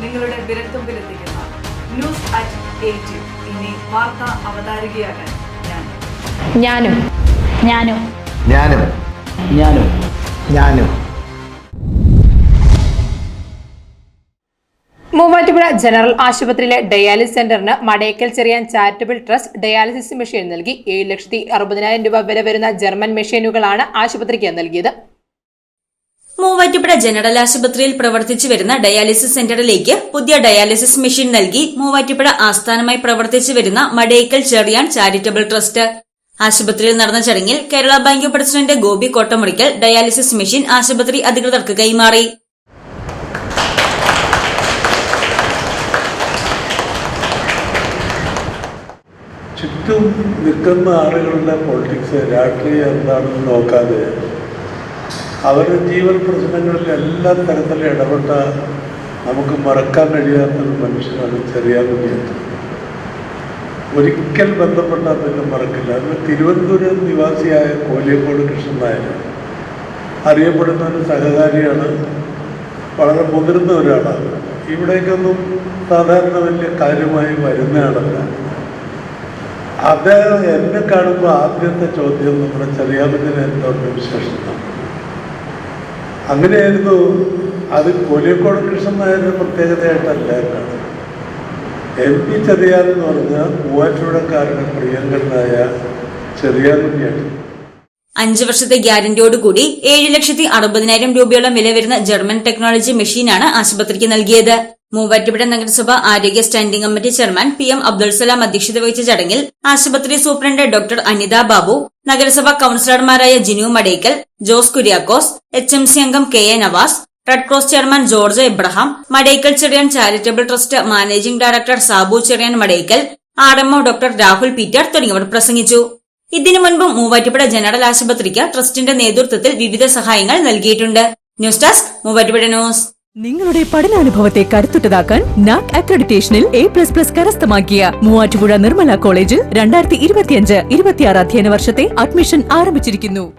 നിങ്ങളുടെ വിരൽത്തുമ്പിലെത്തിക്കുന്ന news at eight ഇനി വാർത്ത അവതാരികയാകാൻ ഞാൻ. ഞാനും. ഞാനും. ഞാനും. ഞാനും. ഞാനും. മൂവാറ്റുപുഴ ജനറൽ ആശുപത്രിയിലെ dialysis സെന്ററിന് Madayakkal Cherian charitable trust dialysis machine നൽകി ഏഴ് ലക്ഷത്തി അറുപതിനായിരം രൂപ വരെ വരുന്ന ജർമ്മൻ മെഷീനുകളാണ് ആശുപത്രിക്ക് നൽകിയത്. മൂവാറ്റുപുഴ ജനറൽ ആശുപത്രിയിൽ പ്രവർത്തിച്ചു വരുന്ന ഡയാലിസിസ് സെന്ററിലേക്ക് പുതിയ ഡയാലിസിസ് മെഷീൻ നൽകി മൂവാറ്റുപുഴ ആസ്ഥാനമായി പ്രവർത്തിച്ചു വരുന്ന മടേക്കൽ ചെറിയാൻ ചാരിറ്റബിൾ ട്രസ്റ്റ്. ആശുപത്രിയിൽ നടന്ന ചടങ്ങിൽ Kerala bank president Gopi Kottamurickal dialysis machine ആശുപത്രി അധികൃതർക്ക് കൈമാറി. ചുറ്റും നിൽക്കുന്ന ആളുകളുടെ പൊളിറ്റിക്സ് രാഷ്ട്രീയം എന്താണെന്ന് നോക്കാതെ അവരുടെ ജീവൻ പ്രശ്നങ്ങളിൽ എല്ലാ തരത്തിലും ഇടപെട്ട നമുക്ക് മറക്കാൻ കഴിയാത്തൊരു മനുഷ്യനാണ് ചെറിയാകുഞ്ഞിയത് ഒരിക്കൽ ബന്ധപ്പെട്ട അദ്ദേഹം മറക്കില്ല. അത് തിരുവനന്തപുരം നിവാസിയായ കോലിയക്കോട് കൃഷ്ണൻ നായർ അറിയപ്പെടുന്ന ഒരു സഹകാരിയാണ്. വളരെ മുതിർന്ന ഒരാളാണ്. ഇവിടേക്കൊന്നും സാധാരണ വലിയ കാര്യമായി വരുന്ന ആളല്ല അദ്ദേഹം എന്നെ കാണുമ്പോൾ ആദ്യത്തെ ചോദ്യം നമ്മുടെ ചെറിയാമത്തിന് എന്തോ വിശേഷം അങ്ങനെയായിരുന്നു. അത് കോലിയക്കോട് കൃഷ്ണൻ നായരുടെ പ്രത്യേകതയായിട്ടല്ല എം പി ചെറിയാൻ എന്ന് പറഞ്ഞ മൂവാറ്റുപുഴക്കാരുടെ പ്രിയങ്കരനായ ചെറിയാകുഞ്ഞാണ് അഞ്ച് വർഷത്തെ ഗ്യാരന്റിയോടുകൂടി ഏഴ് ലക്ഷത്തി അറുപതിനായിരം രൂപയോളം വില വരുന്ന ജർമ്മൻ ടെക്നോളജി മെഷീനാണ് ആശുപത്രിക്ക് നൽകിയത്. മൂവാറ്റുപുഴ നഗരസഭ ആരോഗ്യ standing committee chairman P M Abdul Salam അധ്യക്ഷത വഹിച്ച ചടങ്ങിൽ ആശുപത്രി സൂപ്രണ്ട് ഡോക്ടർ അനിത ബാബു നഗരസഭാ കൌൺസിലർമാരായ Jinu Madekkal Jose Kuriakose H M C അംഗം K A Navas red cross chairman George Abraham Madekkal Cherian charitable trust managing director Sabu Cherian Madekkal R MO doctor Rahul Peter തുടങ്ങിയവർ പ്രസംഗിച്ചു. ഇതിനു മുൻപും Muvattupuzha general ആശുപത്രിക്ക് ട്രസ്റ്റിന്റെ നേതൃത്വത്തിൽ വിവിധ സഹായങ്ങൾ നൽകിയിട്ടുണ്ട്. News desk Muvattupuzha news. നിങ്ങളുടെ പഠനാനുഭവത്തെ കരുത്തുറ്റതാക്കാൻ നാക് അക്രഡിറ്റേഷനിൽ എ പ്ലസ് പ്ലസ് കരസ്ഥമാക്കിയ മൂവാറ്റുപുഴ നിർമ്മല കോളേജിൽ രണ്ടായിരത്തി ഇരുപത്തിയഞ്ച് ഇരുപത്തിയാറ് അധ്യയന വർഷത്തെ അഡ്മിഷൻ ആരംഭിച്ചിരിക്കുന്നു.